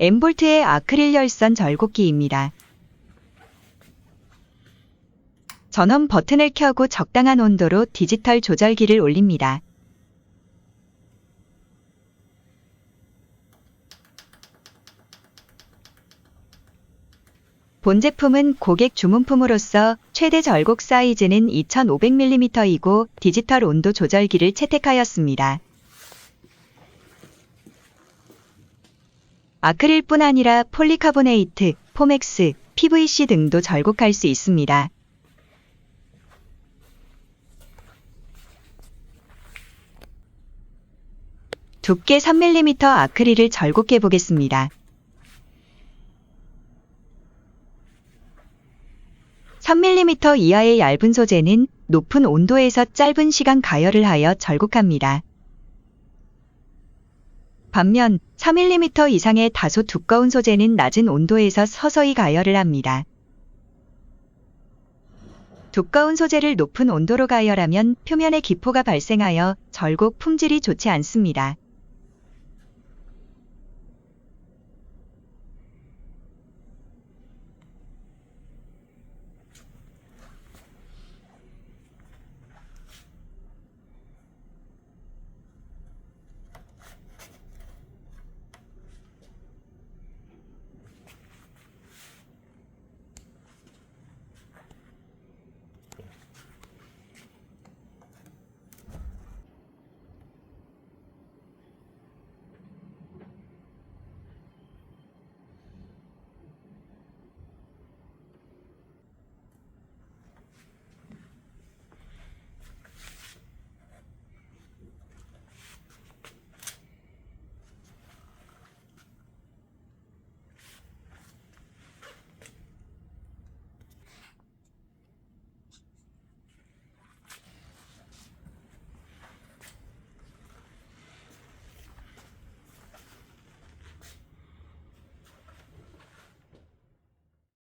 M볼트의 아크릴 열선 절곡기입니다. 전원 버튼을 켜고 적당한 온도로 디지털 조절기를 올립니다. 본 제품은 고객 주문품으로서 최대 절곡 사이즈는 2500mm이고 디지털 온도 조절기를 채택하였습니다. 아크릴뿐 아니라 폴리카보네이트, 포맥스, PVC 등도 절곡할 수 있습니다. 두께 3mm 아크릴을 절곡해 보겠습니다. 3mm 이하의 얇은 소재는 높은 온도에서 짧은 시간 가열을 하여 절곡합니다. 반면 4mm 이상의 다소 두꺼운 소재는 낮은 온도에서 서서히 가열을 합니다. 두꺼운 소재를 높은 온도로 가열하면 표면에 기포가 발생하여 절곡 품질이 좋지 않습니다.